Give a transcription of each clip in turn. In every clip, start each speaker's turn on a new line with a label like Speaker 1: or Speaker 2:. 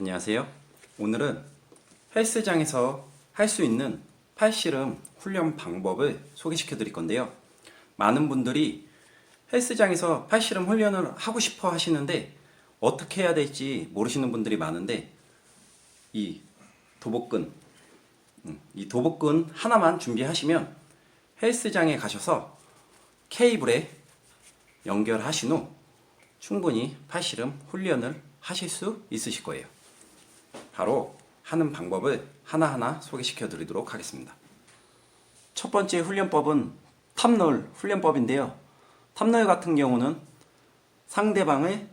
Speaker 1: 안녕하세요. 오늘은 헬스장에서 할 수 있는 팔씨름 훈련 방법을 소개시켜 드릴 건데요. 많은 분들이 헬스장에서 팔씨름 훈련을 하고 싶어 하시는데 어떻게 해야 될지 모르시는 분들이 많은데 이 도복근, 음, 이 도복근 하나만 준비하시면 헬스장에 가셔서 케이블에 연결하신 후 충분히 팔씨름 훈련을 하실 수 있으실 거예요. 바로 하는 방법을 하나하나 소개시켜 드리도록 하겠습니다. 첫 번째 훈련법은 탑롤 훈련법인데요. 탑롤 같은 경우는 상대방을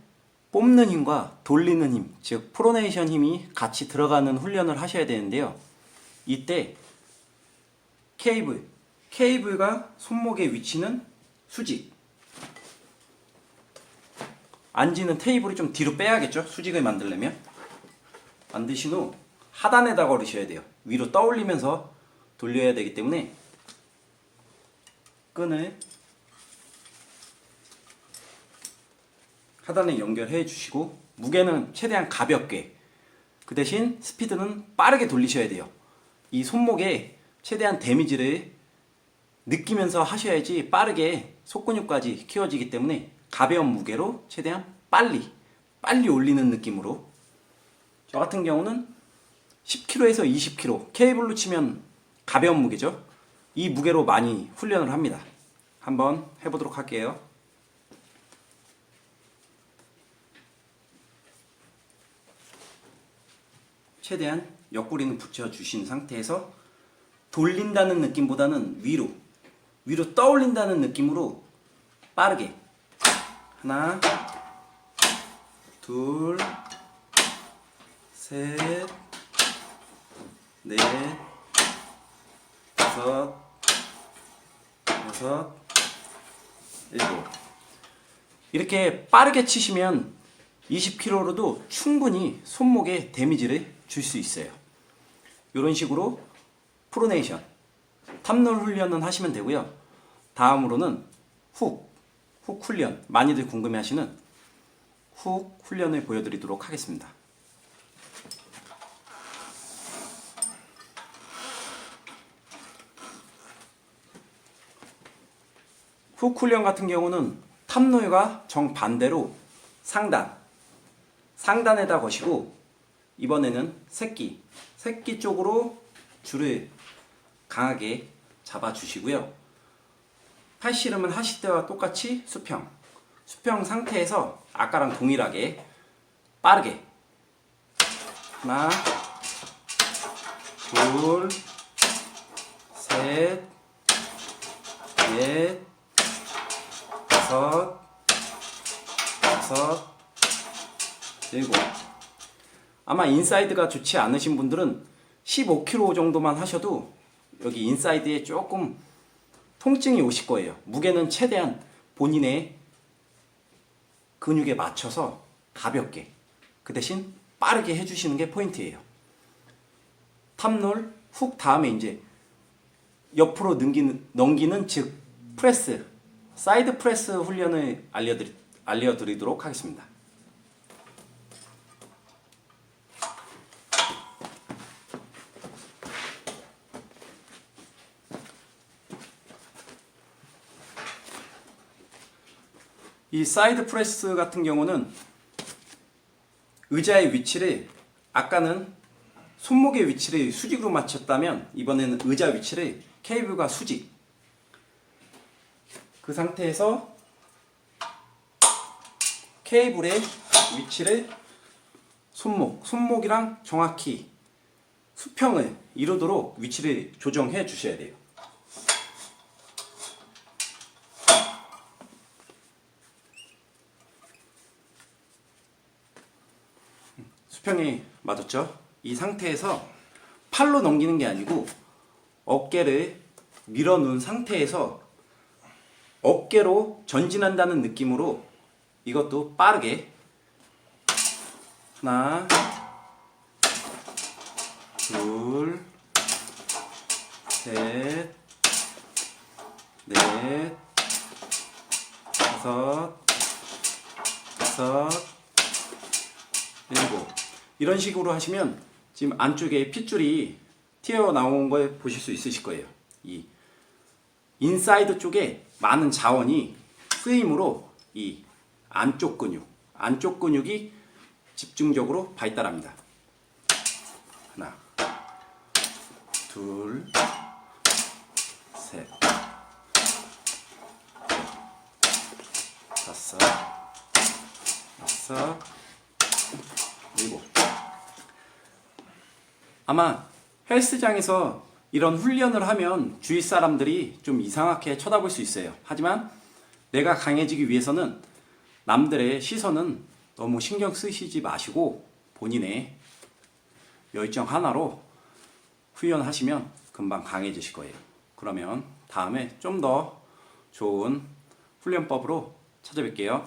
Speaker 1: 뽑는 힘과 돌리는 힘, 즉 프로네이션 힘이 같이 들어가는 훈련을 하셔야 되는데요. 이때 케이블, 케이블과 손목의 위치는 수직, 앉는 테이블을 좀 뒤로 빼야겠죠? 수직을 만들려면 만드신 후 하단에다 걸으셔야 돼요. 위로 떠올리면서 돌려야 되기 때문에 끈을 하단에 연결해 주시고 무게는 최대한 가볍게 그 대신 스피드는 빠르게 돌리셔야 돼요. 이 손목에 최대한 데미지를 느끼면서 하셔야지 빠르게 속근육까지 키워지기 때문에 가벼운 무게로 최대한 빨리 빨리 올리는 느낌으로 저 같은 경우는 10kg에서 20kg 케이블로 치면 가벼운 무게죠. 이 무게로 많이 훈련을 합니다. 한번 해보도록 할게요. 최대한 옆구리는 붙여주신 상태에서 돌린다는 느낌보다는 위로 위로 떠올린다는 느낌으로 빠르게. 하나 둘 셋, 넷, 다섯, 여섯, 일곱. 이렇게 빠르게 치시면 20kg로도 충분히 손목에 데미지를 줄 수 있어요. 이런 식으로 프로네이션, 탑롤 훈련은 하시면 되고요. 다음으로는 훅, 훅 훈련, 많이들 궁금해하시는 훅 훈련을 보여드리도록 하겠습니다. 훅 훈련 같은 경우는 탑롤과 정반대로 상단, 상단에다 거시고 이번에는 새끼, 새끼 쪽으로 줄을 강하게 잡아주시고요. 팔씨름을 하실 때와 똑같이 수평, 수평 상태에서 아까랑 동일하게 빠르게 하나, 둘, 셋, 넷, 다섯, 다섯, 일곱. 아마 인사이드가 좋지 않으신 분들은 15kg 정도만 하셔도 여기 인사이드에 조금 통증이 오실 거예요. 무게는 최대한 본인의 근육에 맞춰서 가볍게 그 대신 빠르게 해주시는 게 포인트예요. 탑롤 훅 다음에 이제 옆으로 넘기는, 넘기는 즉 프레스 사이드 프레스 훈련을 알려드리, 알려드리도록 하겠습니다. 이 사이드 프레스 같은 경우는 의자의 위치를 아까는 손목의 위치를 수직으로 맞췄다면 이번에는 의자 위치를 케이블과 수직 그 상태에서 케이블의 위치를 손목, 손목이랑 정확히 수평을 이루도록 위치를 조정해 주셔야 돼요. 수평이 맞았죠? 이 상태에서 팔로 넘기는 게 아니고 어깨를 밀어 놓은 상태에서 어깨로 전진한다는 느낌으로 이것도 빠르게 하나 둘 셋, 넷, 다섯, 다섯, 일곱. 이런 식으로 하시면 지금 안쪽에 핏줄이 튀어나온 걸 보실 수 있으실 거예요. 이 인사이드 쪽에 많은 자원이 쓰임으로 이 안쪽 근육, 안쪽 근육이 집중적으로 발달합니다. 하나, 둘, 셋, 다섯, 여섯, 일곱. 아마 헬스장에서 이런 훈련을 하면 주위 사람들이 좀 이상하게 쳐다볼 수 있어요. 하지만 내가 강해지기 위해서는 남들의 시선은 너무 신경 쓰시지 마시고 본인의 열정 하나로 훈련하시면 금방 강해지실 거예요. 그러면 다음에 좀 더 좋은 훈련법으로 찾아뵐게요.